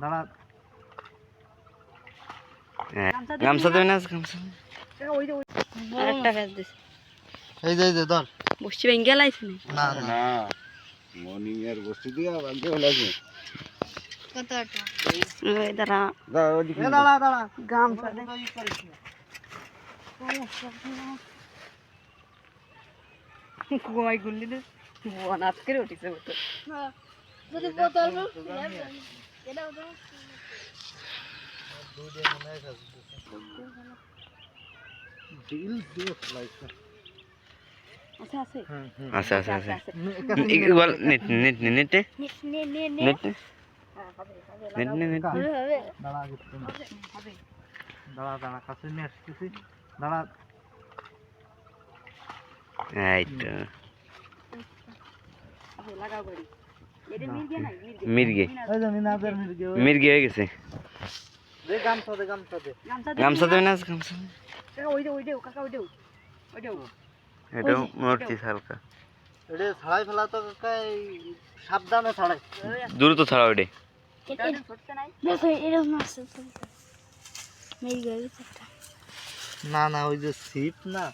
দাঁড়া। হ্যাঁ, গামছা দেবে না গামছা আরেকটা ফেস দিস এই যে এই যে ধর। বসছি ভেঙে লাইছি না না। না মর্নিং এর বস্তু দিয়ে বানতে হলো আছে ওই দাঁড়া। দাও ওদিকে দাঁড়া দাঁড়া। গামছা দে। গোয়াই গুল্লি দে বোন আজকে উঠিছে। আছে আছে হুম, হুম। আচ্ছা আচ্ছা আচ্ছা আছে বল net net net. Net net net. দাঁড়া আগে একটু না। দাঁড়া দাঁড়া কাছে নিয়ে আসতেছি। দাঁড়া। এই তো। লাগাও গড়ি। মির্গে মির্গে। হয়ে গেছে। গামছা দে গামছা দে গামছা দে দেবে না গামছা ওই দে ওই দে কাকা ওই দে ওই দে এটাও মরছি হালকা। ছাড়াই ফেলা তো কাকা সাবধানে ছাড়াই। দ্রুত ছাড়াও এটা। না না ওই যে সিট না?